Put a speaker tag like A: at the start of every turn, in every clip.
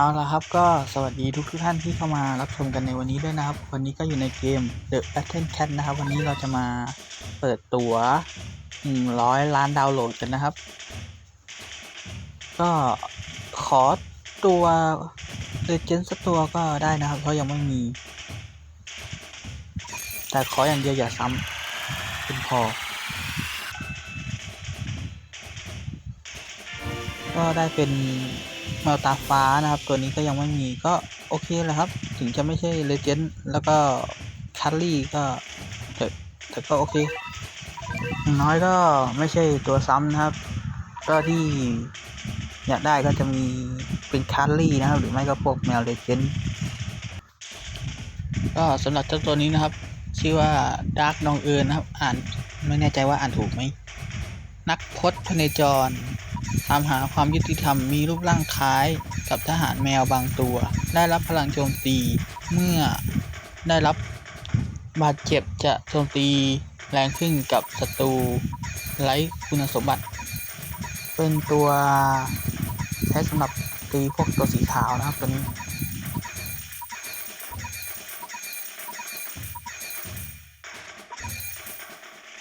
A: เอาละครับก็สวัสดีทุกทุกท่านที่เข้ามารับชมกันในวันนี้ด้วยนะครับ วันนี้ก็อยู่ในเกม The Battle Cat นะครับ วันนี้เราจะมาเปิดตัว100 ล้านดาวน์โหลดกันนะครับ ก็ขอตัวเลเจนด์สักตัวก็ได้นะครับเพราะยังไม่มี แต่ขออย่างเดียวอย่าซ้ำเป็นพอ ก็ได้เป็น แมวตาฟ้านะครับ ตัวนี้ก็ยังไม่มีก็โอเคแหละครับ ถึงจะไม่ใช่เลเจนด์แล้วก็คัลลี่ก็แต่แต่ก็โอเคน้อยก็ไม่ใช่ตัวซ้ำนะครับ ก็ที่อยากได้ก็จะมีเป็นคัลลี่นะครับ หรือไม่ก็พวกแมวเลเจนด์ก็สำหรับเจ้าตัวนี้นะครับ ชื่อว่าดาร์กนองเอินนะครับ อ่านไม่แน่ใจว่าอ่านถูกไหมนักพจน์พเนจร ตามหาความยุติธรรมมีรูปร่างคล้ายกับทหารแมวบางตัว ได้รับพลังโจมตีเมื่อได้รับบาดเจ็บจะโจมตีแรงขึ้นกับศัตรูไร้คุณสมบัติ เป็นตัวใช้สำหรับตีพวกตัวสีขาวนะครับตัวนี้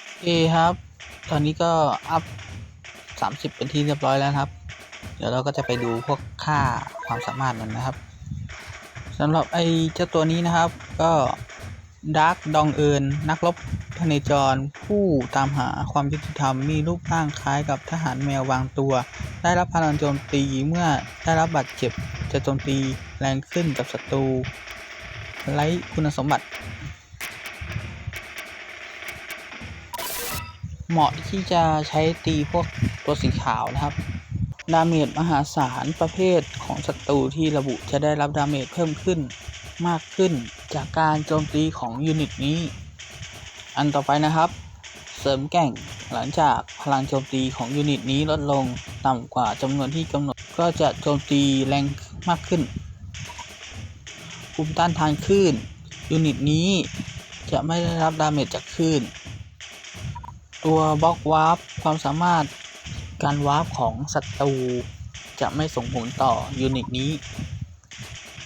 A: โอเคครับ ตอนนี้ก็อัพ 30 เป็นที่เรียบร้อยแล้วครับ เดี๋ยวเราก็จะไปดูพวกค่าความสามารถมันนะครับสำหรับไอ้เจ้าตัวนี้นะครับ ก็ดาร์กดองเอินนักรบพเนจร ผู้ตามหาความยุติธรรมมีรูปร่างคล้ายกับทหารแมวบางตัว ได้รับพลังโจมตีเมื่อได้รับบาดเจ็บจะโจมตีแรงขึ้นกับศัตรูไร้คุณสมบัติ เหมาะที่จะใช้ตีพวกตัวสีขาวนะครับ ดาเมจมหาศาลประเภทของศัตรูที่ระบุจะได้รับดาเมจเพิ่มขึ้นมากขึ้นจากการโจมตีของยูนิตนี้ อันต่อไปนะครับ เสริมแก่งหลังจากพลังโจมตีของยูนิตนี้ลดลงต่ำกว่าจำนวนที่กำหนดก็จะโจมตีแรงมากขึ้นภูมิต้านทานคลื่นยูนิตนี้จะไม่ได้รับดาเมจจากคลื่น ตัวบล็อกวาร์ปความสามารถการวาร์ปของศัตรูจะไม่ส่งผลต่อยูนิตนี้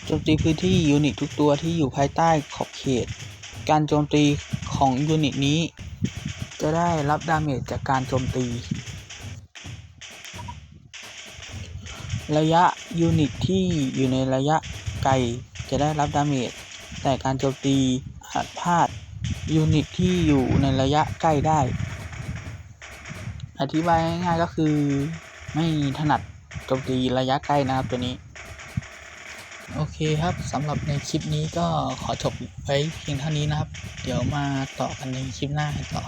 A: โจมตีพื้นที่ยูนิตทุกตัวที่อยู่ภายใต้ขอบเขต การโจมตีของยูนิตนี้ จะได้รับดาเมจจากการโจมตี ระยะยูนิตที่อยู่ในระยะไกลจะได้รับดาเมจแต่การโจมตีอาจพลาดยูนิตที่อยู่ในระยะใกล้ได้ อธิบายง่ายๆก็คือไม่ถนัดโจมตีระยะใกล้นะครับตัวนี้ โอเคครับสำหรับในคลิปนี้ก็ขอจบไว้เพียงเท่านี้นะครับ เดี๋ยวมาต่อกันในคลิปหน้ากันต่อ